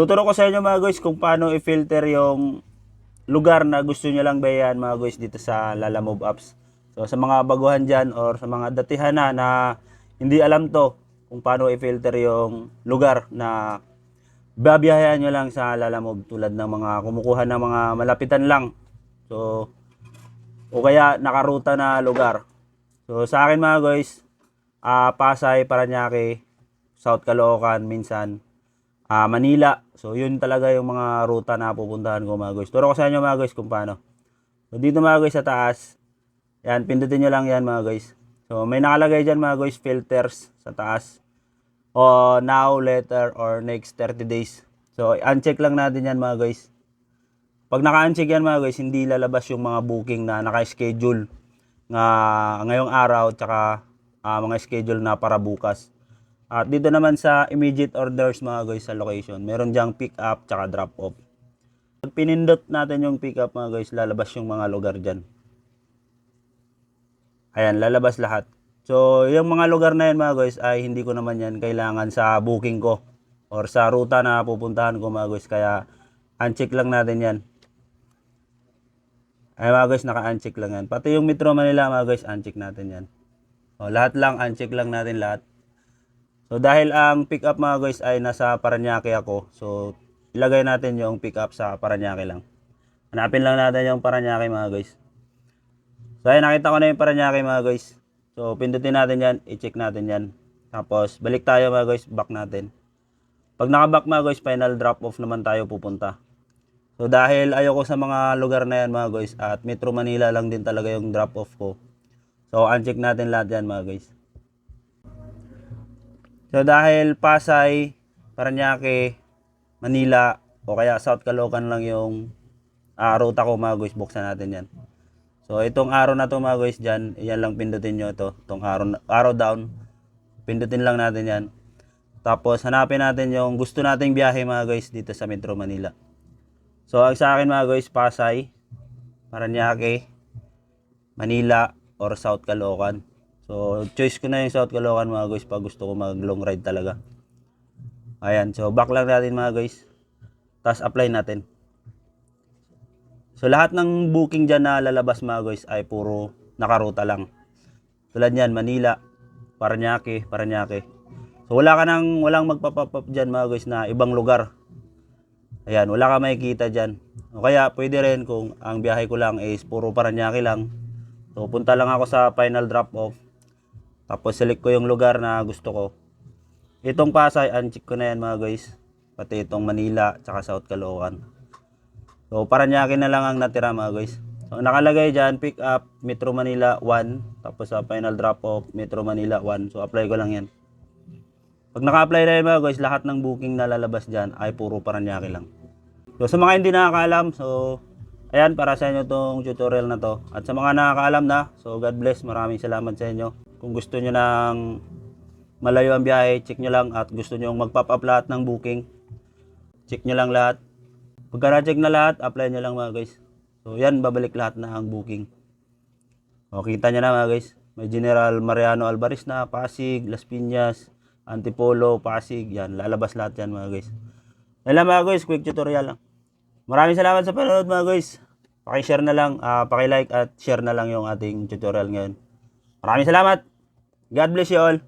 Tuturo ko sa inyo mga guys kung paano i-filter yung lugar na gusto nyo lang bayan mga guys dito sa Lala Move Apps. So sa mga baguhan dyan or sa mga datihan na na hindi alam to kung paano i-filter yung lugar na babiyahan nyo lang sa Lala Move tulad ng mga kumukuha ng mga malapitan lang. So o kaya nakaruta na lugar. So sa akin mga guys, ah Pasay, Paranaque, South Caloocan, minsan ah Manila. So yun talaga yung mga ruta na pupuntahan ko mga guys. Turo ko sa inyo mga guys kung paano. So dito mga guys sa taas, yan pindutin nyo lang yan mga guys. So may nakalagay dyan mga guys filters sa taas. O now, later, or next 30 days. So uncheck lang natin yan mga guys. Pag naka-uncheck yan mga guys, hindi lalabas yung mga booking na naka-schedule nga ngayong araw tsaka ah, mga schedule na para bukas. At dito naman sa immediate orders mga guys sa location, meron diyang pick up tsaka drop off. Pag pinindot natin yung pick up mga guys, lalabas yung mga lugar dyan. Ayan, lalabas lahat. So, yung mga lugar na yan mga guys ay hindi ko naman yan kailangan sa booking ko or sa ruta na pupuntahan ko mga guys. Kaya, uncheck lang natin yan. Ay mga guys, naka-uncheck lang yan. Pati yung Metro Manila mga guys, uncheck natin yan. O, lahat lang, uncheck lang natin lahat. So dahil ang pick up mga guys ay nasa Paranaque ako. So ilagay natin yung pick up sa Paranaque lang. Hanapin lang natin yung Paranaque mga guys. So ayun, nakita ko na yung Paranaque mga guys. So pindutin natin yan, i-check natin yan. Tapos balik tayo mga guys, back natin. Pag naka-back mga guys, final drop off naman tayo pupunta. So dahil ayoko sa mga lugar na yan mga guys at Metro Manila lang din talaga yung drop off ko. So uncheck natin lahat yan mga guys. So dahil Pasay, Paranaque, Manila o kaya South Caloocan lang yung uh, ruta ko mga guys, buksan natin yan. So itong araw na to mga guys dyan, yan lang pindutin nyo to, itong araw, araw down. Pindutin lang natin yan. Tapos hanapin natin yung gusto nating biyahe mga guys dito sa Metro Manila. So ang sa akin mga guys, Pasay, Paranaque, Manila, or South Caloocan. So, choice ko na yung South Caloocan mga guys pag gusto ko mag long ride talaga. Ayan, so back lang natin mga guys. Tapos apply natin. So, lahat ng booking dyan na lalabas mga guys ay puro nakaruta lang. Tulad yan, Manila, Paranaque, Paranaque. So, wala ka nang, walang magpapop up dyan mga guys na ibang lugar. Ayan, wala ka makikita dyan. O kaya, pwede rin kung ang biyahe ko lang is puro Paranaque lang. So, punta lang ako sa final drop off. Tapos, select ko yung lugar na gusto ko. Itong Pasay, uncheck ko na yan mga guys. Pati itong Manila, tsaka South Caloocan. So, Paranaque na lang ang natira mga guys. So, nakalagay dyan, pick up, Metro Manila 1. Tapos sa final drop off, Metro Manila 1. So, apply ko lang yan. Pag naka-apply na yan mga guys, lahat ng booking na lalabas dyan ay puro Paranaque lang. So, sa mga hindi nakakaalam, so, ayan, para sa inyo tong tutorial na to. At sa mga nakakaalam na, so, God bless, maraming salamat sa inyo. Kung gusto nyo ng malayo ang biyahe, check nyo lang. At gusto nyo mag-pop up lahat ng booking, check nyo lang lahat. Pagka na-check na lahat, apply nyo lang mga guys. So, yan, babalik lahat na ang booking. O, kita nyo na mga guys. May General Mariano Alvarez na, Pasig, Las Piñas, Antipolo, Pasig. Yan, lalabas lahat yan mga guys. Yan lang mga guys, quick tutorial lang. Maraming salamat sa panonood mga guys. Paki-share na lang, ah, paki-like at share na lang yung ating tutorial ngayon. Maraming salamat. God bless you all.